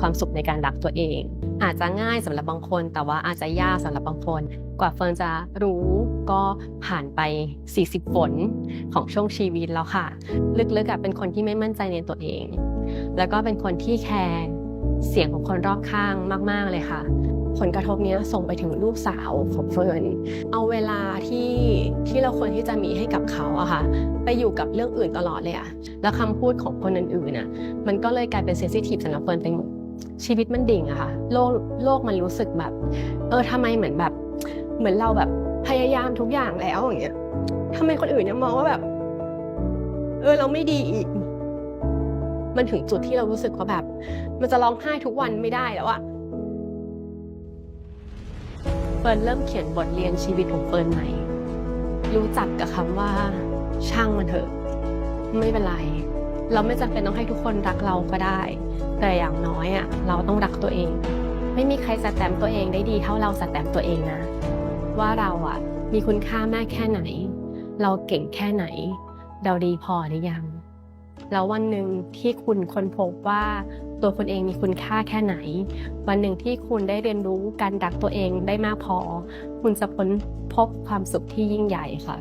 ความสุขในการรักตัวเอง อาจจะง่ายสำหรับบางคน แต่ว่าอาจจะยากสำหรับบางคน กว่าเฟิร์นจะรู้ก็ผ่านไป 40ฝนของช่วงชีวิตแล้วค่ะ ลึกๆเป็นคนที่ไม่มั่นใจในตัวเอง แล้วก็เป็นคนที่แคร์เสียงของคนรอบข้างมาก ๆเลยค่ะ ผลกระทบนี้ส่งไปถึงลูกสาวของเฟิร์นเอาเวลาที่ที่เราควรที่จะมีให้กับเขาอะค่ะ ไปอยู่กับเรื่องอื่นตลอดเลยอะแล้วคำพูดของคนอื่นๆน่ะมันก็เลยกลายเป็นเซนซิทีฟสำหรับเฟิร์นไปหมด ชีวิตมันดิ่งอะค่ะโลกโลกมันรู้สึกแบบ เออทำไมเหมือนแบบ เหมือนเราแบบพยายามทุกอย่างแล้วอย่างเงี้ยทำไมคนอื่นยังมองว่าแบบ เออเราไม่ดีอีก มันถึงจุดที่เรารู้สึกว่าแบบ มันจะร้องไห้ทุกวันไม่ได้แล้วอะเฟิร์นเริ่มเขียนบทเรียนชีวิตของเฟิร์นใหม่ รู้จักกับคำว่า ช่างมันเถอะ ไม่เป็นไร เราไม่จำเป็นต้องให้ทุกคนรักเราก็ได้ แต่อย่างน้อยอะเราต้องรักตัวเอง ไม่มีใครสแตมตัวเองได้ดีเท่าเราสแตมตัวเองนะ ว่าเราอะมีคุณค่ามากแค่ไหน เราเก่งแค่ไหน เราดีพอหรือยัง แล้ววันหนึ่งที่คุณค้นพบว่าตัวคุณเองมีคุณค่าแค่ไหน วันหนึ่งที่คุณได้เรียนรู้การรักตัวเองได้มากพอ คุณจะพ้นพบความสุขที่ยิ่งใหญ่ค่ะ